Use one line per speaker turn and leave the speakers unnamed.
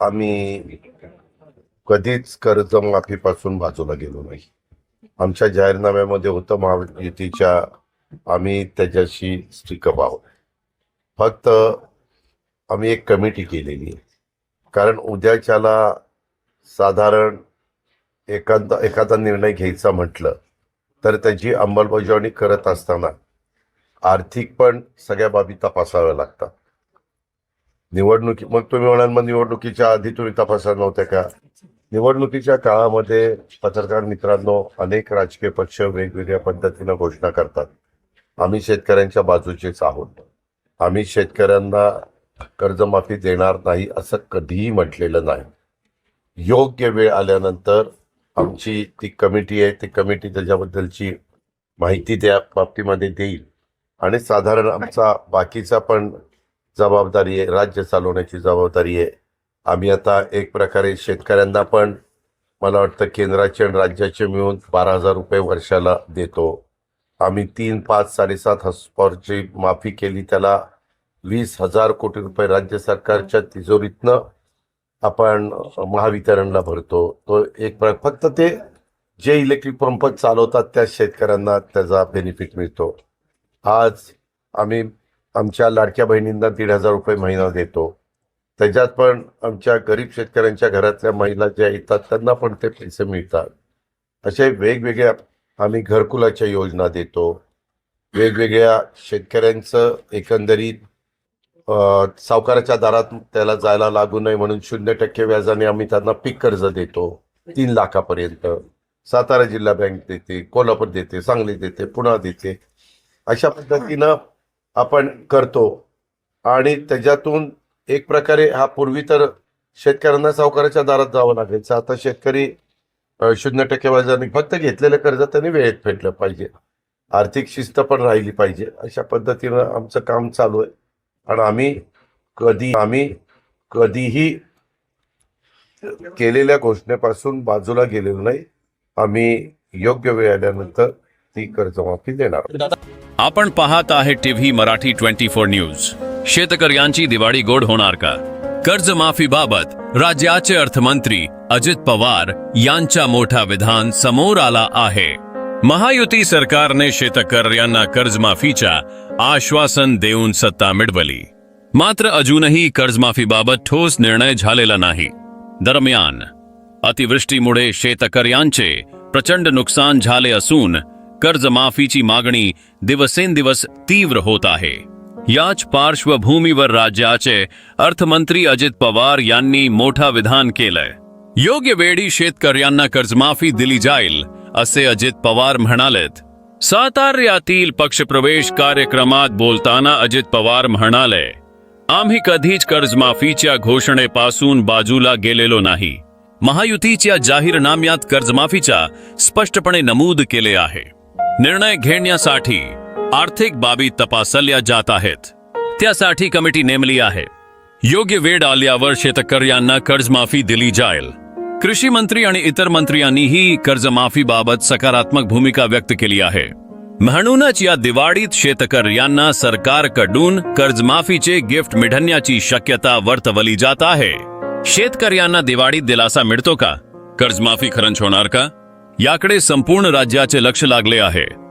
आम्ही कधीच कर्जमाफीपासून बाजूला गेलो नाही. आमच्या जाहीरनाम्यामध्ये होतं महायुतीच्या आम्ही त्याच्याशी स्टिकअप आहोत. फक्त आम्ही एक कमिटी केलेली आहे. कारण उद्याच्याला साधारण एखादा एखादा निर्णय घ्यायचा म्हटलं तर त्याची अंमलबजावणी करत असताना आर्थिक पण सगळ्या बाबी तपासाव्या लागतात. निवडणुकी मग तुम्ही म्हणाल मग निवडणुकीच्या आधी तुम्ही तपासत नव्हत्या का? निवडणुकीच्या काळामध्ये पत्रकार मित्रांनो अनेक राजकीय पक्ष वेगवेगळ्या पद्धतीनं घोषणा करतात. आम्ही शेतकऱ्यांच्या बाजूचेच आहोत. आम्ही शेतकऱ्यांना कर्जमाफी देणार नाही असं कधीही म्हटलेलं नाही. योग्य वेळ आल्यानंतर आमची ती कमिटी आहे ती कमिटी त्याच्याबद्दलची माहिती त्या बाबतीमध्ये देईल. आणि साधारण आमचा बाकीचा पण जबाबदारी आहे राज्य चालवण्याची जबाबदारी आहे. आम्ही आता एक प्रकारे शेतकऱ्यांना पण मला वाटतं केंद्राचे आणि राज्याचे मिळून बारा हजार रुपये वर्षाला देतो. आम्ही तीन पाच साडेसात हॉस्पॉरची माफी केली त्याला वीस हजार कोटी रुपये राज्य सरकारच्या तिजोरीतनं आपण महावितरणला भरतो. तो एक प्र फक्त ते जे इलेक्ट्रिक पंप चालवतात त्या शेतकऱ्यांना त्याचा बेनिफिट मिळतो. आज आम्ही आमच्या लाडक्या बहिणींना दीड हजार रुपये महिना देतो. त्याच्यात पण आमच्या गरीब शेतकऱ्यांच्या घरातल्या महिला ज्या येतात त्यांना पण ते पैसे मिळतात. असे वेगवेगळ्या आम्ही घरकुलाच्या योजना देतो. वेगवेगळ्या शेतकऱ्यांचं एकंदरीत सावकाराच्या दारात त्याला जायला लागू नये म्हणून शून्य टक्के व्याजाने आम्ही त्यांना पीक कर्ज देतो. तीन लाखापर्यंत. सातारा जिल्हा बँक देते कोल्हापूर देते सांगली देते पुणा देते. अशा पद्धतीनं आपण करतो. आणि त्याच्यातून एक प्रकारे हा पूर्वी तर शेतकऱ्यांना सावकाराच्या दारात जावं लागायचं. आता शेतकरी शून्य टक्के व्याजाने फक्त घेतलेलं कर्ज त्यांनी वेळेत फेडलं पाहिजे. आर्थिक शिस्त पण राहिली पाहिजे. अशा पद्धतीनं आमचं काम चालू आहे. आणि आम्ही कधी आम्ही कधीही केलेल्या घोषणेपासून बाजूला गेलेलो नाही. आम्ही योग्य वेळ आल्यानंतर ती कर्जमाफी देणार
आपण पाहत आहे TV Marathi twenty four news. शेतकऱ्यांची दिवाळी गोड होणार का? कर्जमाफीबाबत राज्याचे अर्थमंत्री अजित पवार यांचा मोठा विधान समोर आला आहे. महायुती सरकारने शेतकऱ्यांना कर्जमाफीच्या आश्वासन देऊन सत्ता मिळवली. मात्र अजूनही कर्जमाफीबाबत ठोस निर्णय झालेला नाही. दरम्यान अतिवृष्टीमुळे शेतकऱ्यांचे प्रचंड नुकसान झाले असून कर्जमाफीची मागणी दिवसेंदिवस तीव्र होत आहे. याच पार्श्वभूमीवर राज्याचे अर्थमंत्री अजित पवार यांनी मोठा विधान केलंय. योग्य वेळी शेतकऱ्यांना कर्जमाफी दिली जाईल असे अजित पवार म्हणालेत. सातार्यातील पक्षप्रवेश कार्यक्रमात बोलताना अजित पवार म्हणाले आम्ही कधीच कर्जमाफीच्या घोषणेपासून बाजूला गेलेलो नाही. महायुतीच्या जाहीरनाम्यात कर्जमाफीच्या स्पष्टपणे नमूद केले आहे. निर्णय घेण्यासाठी आर्थिक बाबी तपासल्या जात आहेत. त्यासाठी कमिटी नेमली आहे. योग्य वेळ आल्यावर शेतकऱ्यांना कर्जमाफी दिली जाईल. कृषी मंत्री आणि इतर मंत्र्यांनीही कर्जमाफीबाबत सकारात्मक भूमिका व्यक्त केली आहे. म्हणूनच या दिवाळीत शेतकऱ्यांना सरकारकडून कर्जमाफीचे गिफ्ट मिळण्याची शक्यता वर्तवली जात आहे. शेतकऱ्यांना दिवाळीत दिलासा मिळतो का? कर्जमाफी खरंच होणार का? याकडे संपूर्ण राज्याचे लक्ष लागले आहे.